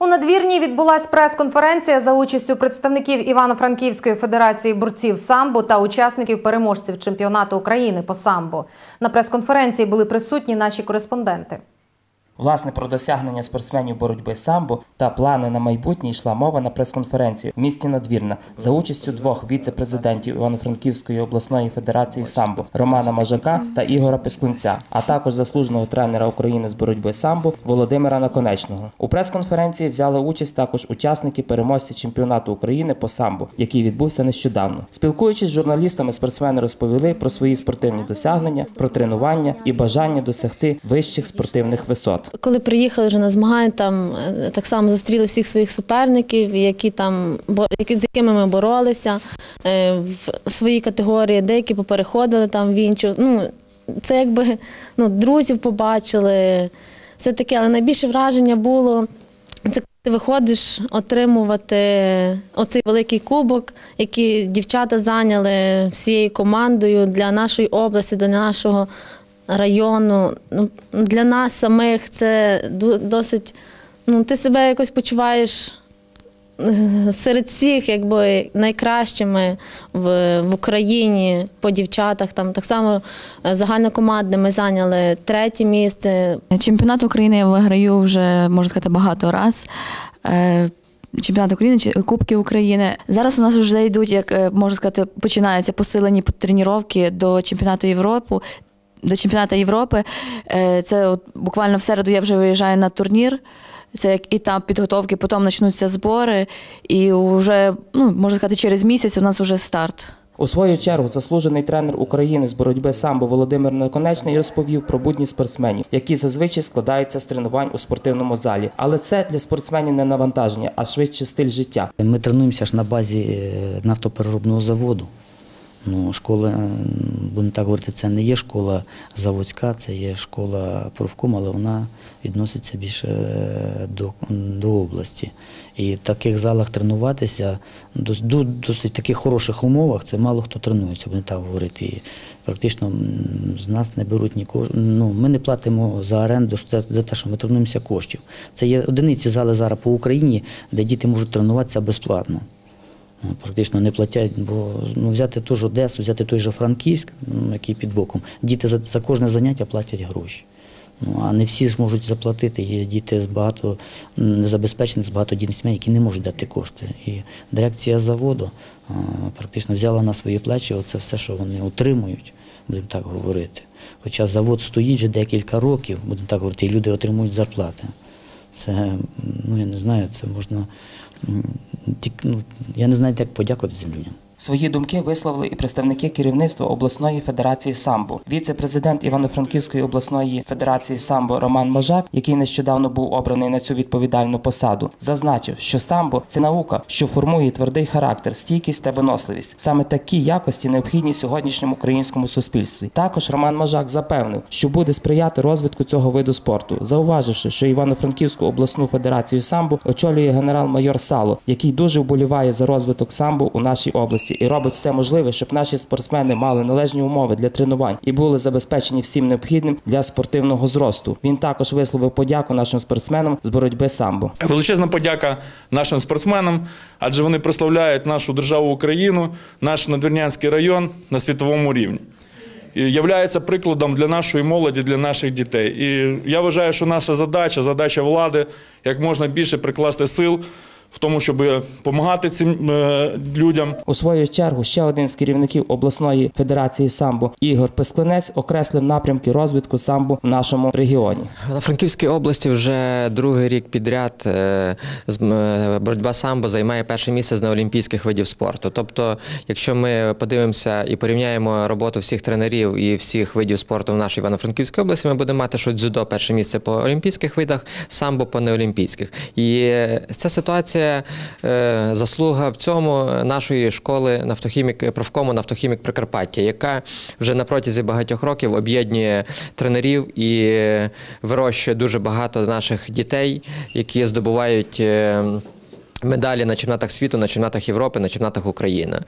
У надвірні відбулась прес-конференція за участю представників Івано-Франківської федерації борців самбо та учасників переможців чемпіонату України по самбо. На прес-конференції були присутні наші кореспонденти. Власне, про досягнення спортсменів боротьби самбо та плани на майбутнє йшла мова на прес-конференції в місті Надвірна за участю двох віце-президентів Івано-Франківської обласної федерації самбо Романа Мажака та Ігора Песклинця, а також заслуженого тренера України з боротьби самбо Володимира Наконечного. У прес-конференції взяли участь також учасники переможці чемпіонату України по самбо, який відбувся нещодавно. Спілкуючись з журналістами, спортсмени розповіли про свої спортивні досягнення, про тренування і бажання досягти вищих спортивних висот. Коли приїхали вже на змагання, там е, так само зустріли всіх своїх суперників, які там які, з якими ми боролися е, в своїй категорії, деякі попереходили там в іншу. Ну, це якби ну, друзів побачили. Це таке, але найбільше враження було. Це коли ти виходиш отримувати оцей великий кубок, який дівчата зайняли всією командою для нашої області, для нашого району. Ну, для нас самих це досить. Ну, ти себе якось почуваєш е, серед всіх, якби найкращими в, в Україні по дівчатах. Там так само е, загальнокомандне ми зайняли третє місце. Чемпіонат України я виграю вже, можна сказати, багато раз. Е, Чемпіонат України, чи- Кубки України. Зараз у нас вже йдуть, як можна сказати, починаються посилені тренування до чемпіонату Європи. До чемпіонату Європи. Е, Це от буквально в середу я вже виїжджаю на турнір. Це як етап підготовки, потім почнуться збори, і вже, ну, можна сказати, через місяць у нас вже старт. У свою чергу заслужений тренер України з боротьби самбо Володимир Наконечний розповів про будні спортсменів, які зазвичай складаються з тренувань у спортивному залі. Але це для спортсменів не навантаження, а швидше стиль життя. Ми тренуємося ж на базі е, нафтопереробного заводу. Ну, школа, будемо так говорити, це не є школа заводська, це є школа профком, але вона відноситься більше е, до, до області. І в таких залах тренуватися дос- досить таких хороших умовах це мало хто тренується, будемо так говорити. І практично з нас не беруть нікого. Ну, ми не платимо за оренду за те, що ми тренуємося коштів. Це є одиниці зали зараз по Україні, де діти можуть тренуватися безплатно. Ну, Практично не платять, бо ну, взяти ту ж Одесу, взяти той же Франківськ, ну, який під боком. Діти за, за кожне заняття платять гроші. Ну, а не всі зможуть заплатити. Є діти з багато незабезпечених, з багатодітних сімей, які не можуть дати кошти. І дирекція заводу а, практично взяла на свої плечі оце все, що вони отримують, будемо так говорити. Хоча завод стоїть вже декілька років, будемо так говорити, і люди отримують зарплати. Це, ну я не знаю, це можна. Ну, я не знаю, як подякувати цим людям. Свої думки висловили і представники керівництва обласної федерації самбо. Віце-президент Івано-Франківської обласної федерації самбо Роман Можак, який нещодавно був обраний на цю відповідальну посаду, зазначив, що самбо це наука, що формує твердий характер, стійкість та виносливість. Саме такі якості необхідні сьогоднішньому українському суспільстві. Також Роман Можак запевнив, що буде сприяти розвитку цього виду спорту, зауваживши, що Івано-Франківську обласну федерацію самбо очолює генерал-майор Сало, який дуже вболіває за розвиток самбо у нашій області і робить все можливе, щоб наші спортсмени мали належні умови для тренувань і були забезпечені всім необхідним для спортивного зросту. Він також висловив подяку нашим спортсменам з боротьби самбо. Величезна подяка нашим спортсменам, адже вони прославляють нашу державу Україну, наш надвірнянський район на світовому рівні. Являється прикладом для нашої молоді, для наших дітей. І я вважаю, що наша задача, задача влади, як можна більше прикласти сил в тому, щоб допомагати цим е, людям, У свою чергу ще один з керівників обласної федерації самбо Ігор Песклинець окреслив напрямки розвитку самбо в нашому регіоні. На Франківській області вже другий рік підряд е, з- е, боротьба самбо займає перше місце з неолімпійських видів спорту. Тобто, якщо ми подивимося і порівняємо роботу всіх тренерів і всіх видів спорту в нашій Івано-Франківській області, ми будемо мати, що дзюдо перше місце по олімпійських видах, самбо по неолімпійських. І е, ця ситуація е, заслуга в цьому нашої школи нафтохімік профкому нафтохімік Прикарпаття, яка вже на протязі багатьох років об'єднує тренерів і вирощує дуже багато наших дітей, які здобувають. е, Медалі на чемпіонатах світу, на чемпіонатах Європи, на чемпіонатах України.